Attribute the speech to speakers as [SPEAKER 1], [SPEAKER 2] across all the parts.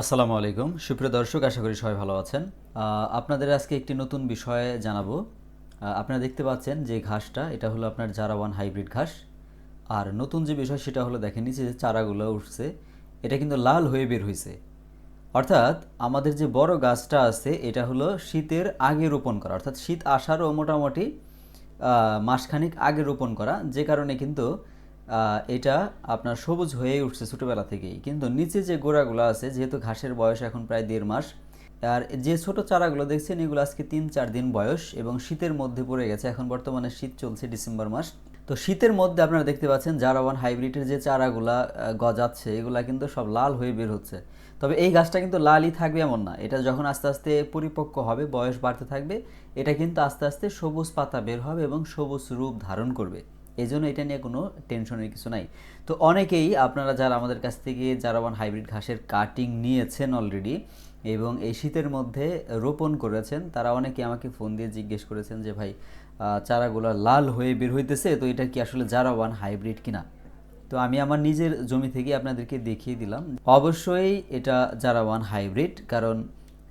[SPEAKER 1] আসসালামু আলাইকুম। সুপ্রিয় দর্শক, আশা করি সবাই ভালো আছেন। আপনাদের আজকে একটি নতুন বিষয়ে জানাব। আপনারা দেখতে পাচ্ছেন যে ঘাসটা, এটা হলো আপনার জারা ওয়ান হাইব্রিড ঘাস। আর নতুন যে বিষয়, সেটা হলো দেখেন যে চারাগুলো উঠছে, এটা কিন্তু লাল হয়ে বের হয়েছে অর্থাৎ আমাদের যে বড় গাছটা আছে, এটা হলো শীতের আগে রোপণ করা। অর্থাৎ শীত আসারও মোটামুটি মাসখানিক আগে রোপণ করা। যে কারণে কিন্তু এটা আপনার সবুজ হয়ে উঠছে ছোটোবেলা থেকেই। কিন্তু নিচে যে গোড়াগুলো আছে, যেহেতু ঘাসের বয়স এখন প্রায় দেড় মাস, আর যে ছোট চারাগুলো দেখছেন, এগুলো আজকে তিন চার দিন বয়স এবং শীতের মধ্যে পড়ে গেছে। এখন বর্তমানে শীত চলছে ডিসেম্বর মাস। তো শীতের মধ্যে আপনারা দেখতে পাচ্ছেন, জারাওয়ান হাইব্রিডের যে চারাগুলা গজাচ্ছে, এগুলা কিন্তু সব লাল হয়ে বের হচ্ছে। তবে এই গাছটা কিন্তু লালই থাকবে এমন না। এটা যখন আস্তে আস্তে পরিপক্ক হবে, বয়স বাড়তে থাকবে, এটা কিন্তু আস্তে আস্তে সবুজ পাতা বের হবে এবং সবুজ রূপ ধারণ করবে। এই জন্য এটা নিয়ে কোনো টেনশনের কিছু নাই। তো অনেকেই আপনারা যারা আমাদের কাছ থেকে যারা ওয়ান হাইব্রিড ঘাসের কাটিং নিয়েছেন অলরেডি এবং এই শীতের মধ্যে রোপণ করেছেন, তারা অনেকে আমাকে ফোন দিয়ে জিজ্ঞেস করেছেন যে, ভাই চারাগুলো লাল হয়ে বের হইতেছে, তো এটা কি আসলে যারা ওয়ান হাইব্রিড কিনা? তো আমি আমার নিজের জমি থেকে আপনাদেরকে দেখিয়ে দিলাম। অবশ্যই এটা যারা ওয়ান হাইব্রিড, কারণ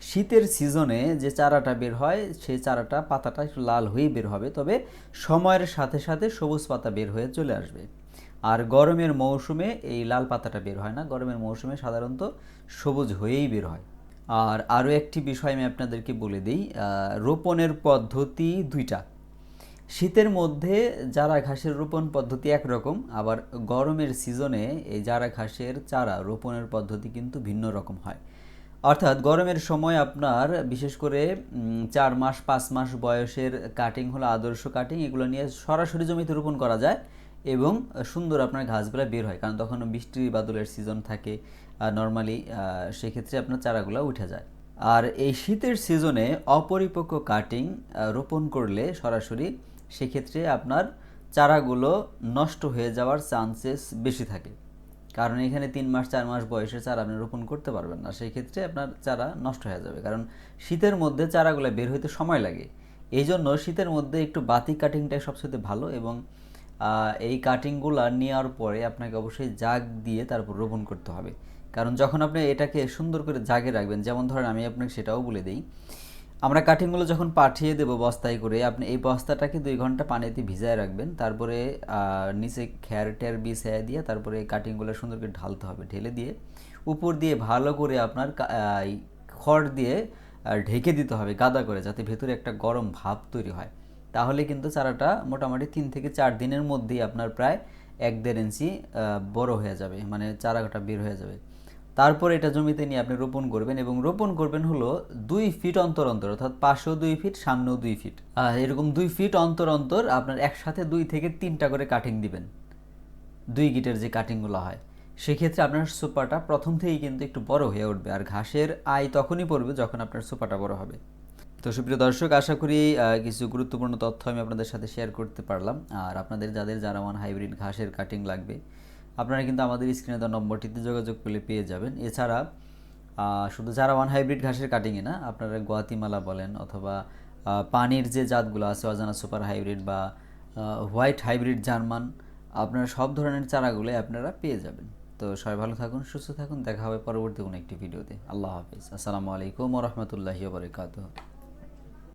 [SPEAKER 1] শীতের সিজনে যে চারাটা বের হয়, সেই চারাটা পাতাটা একটু লাল হয়েই বের হবে, তবে সময়ের সাথে সাথে সবুজ পাতা বের হয়ে চলে আসবে। আর গরমের মৌসুমে এই লাল পাতাটা বের হয় না, গরমের মৌসুমে সাধারণত সবুজ হয়েই বের হয়। আর আরও একটি বিষয় আমি আপনাদেরকে বলে দিই রোপণের পদ্ধতি দুইটা। শীতের মধ্যে যারা ঘাসের রোপণ পদ্ধতি একরকম, আবার গরমের সিজনে এই যারা ঘাসের চারা রোপণের পদ্ধতি কিন্তু ভিন্ন রকম হয়। অর্থাৎ গরমের সময় আপনার, বিশেষ করে চার মাস, পাঁচ মাস বয়সের কাটিং হলো আদর্শ কাটিং এগুলো নিয়ে সরাসরি জমিতে রোপণ করা যায় এবং সুন্দর আপনার ঘাসগুলো বের হয়। কারণ তখন বৃষ্টি বাদলের সিজন থাকে নর্মালি সেক্ষেত্রে আপনার চারাগুলো উঠে যায়। আর এই শীতের সিজনে অপরিপক্ক কাটিং রোপণ করলে সরাসরি সেক্ষেত্রে আপনার চারাগুলো নষ্ট হয়ে যাওয়ার চান্সেস বেশি থাকে। কারণ এখানে তিন মাস, চার মাস বয়সে চারা আপনি রোপণ করতে পারবেন না। সেই ক্ষেত্রে আপনার চারা নষ্ট হয়ে যাবে। কারণ শীতের মধ্যে চারাগুলো বের হইতে সময় লাগে। এই জন্য শীতের মধ্যে একটু বাতি কাটিংটাই সবচেয়ে ভালো এবং এই কাটিংগুলো নেওয়ার পরে আপনাকে অবশ্যই জাগ দিয়ে তারপর রোপণ করতে হবে। কারণ যখন আপনি এটাকে সুন্দর করে জাগে রাখবেন, যেমন ধরেন আমি আপনাকে সেটাও বলে দিই আমরা কাটিংগুলো যখন পাঠিয়ে দেবো বস্তায় করে, আপনি এই বস্তাটাকে দুই ঘণ্টা পানিতে ভিজায় রাখবেন। তারপরে নিচে খ্যার ট্যার বিছায় দিয়ে তারপরে কাটিংগুলো সুন্দর করে ঢালতে হবে। ঢেলে দিয়ে উপর দিয়ে ভালো করে আপনার খড় দিয়ে ঢেকে দিতে হবে গাদা করে, যাতে ভেতরে একটা গরম ভাব তৈরি হয়। তাহলে কিন্তু চারাটা মোটামুটি তিন থেকে চার দিনের মধ্যেই আপনার প্রায় এক দেড় ইঞ্চি বড় হয়ে যাবে মানে চারাটা বের হয়ে যাবে। তারপর এটা জমিতে নিয়ে আপনি রোপণ করবেন এবং রোপণ করবেন হলো দুই ফিট অন্তর অন্তর, অর্থাৎ পাশেও দুই ফিট, সামনেও দুই ফিট। এরকম দুই ফিট অন্তর অন্তর আপনার একসাথে দুই থেকে তিনটা করে কাটিং দিবেন। দুই গিটের যে কাটিংগুলো হয়। সেক্ষেত্রে আপনার সুপাটা প্রথম থেকেই কিন্তু একটু বড় হয়ে উঠবে আর ঘাসের আয় তখনই পড়বে যখন আপনার সুপাটা বড় হবে। তো সুপ্রিয় দর্শক, আশা করি কিছু গুরুত্বপূর্ণ তথ্য আমি আপনাদের সাথে শেয়ার করতে পারলাম। আর আপনাদের, যাদের জারামান হাইব্রিড ঘাসের কাটিং লাগবে আপনারা কিন্তু আমাদের স্ক্রিনে দেওয়া নম্বরটিতে যোগাযোগ করলে পেয়ে যাবেন। এছাড়া শুধু যারা ওয়ান হাইব্রিড ঘাসের কাটিংয়ে না, আপনারা গোয়াতিমালা বলেন অথবা পানির যে জাতগুলো আছে, অজানা সুপার হাইব্রিড বা হোয়াইট হাইব্রিড জার্মান, আপনারা সব ধরনের চারাগুলোই আপনারা পেয়ে যাবেন। তো সবাই ভালো থাকুন, সুস্থ থাকুন, দেখা হবে পরবর্তী কোনো একটি ভিডিওতে। আল্লাহ হাফিজ। আসসালামু আলাইকুম রহমতুল্লাহি বারকাতুহ।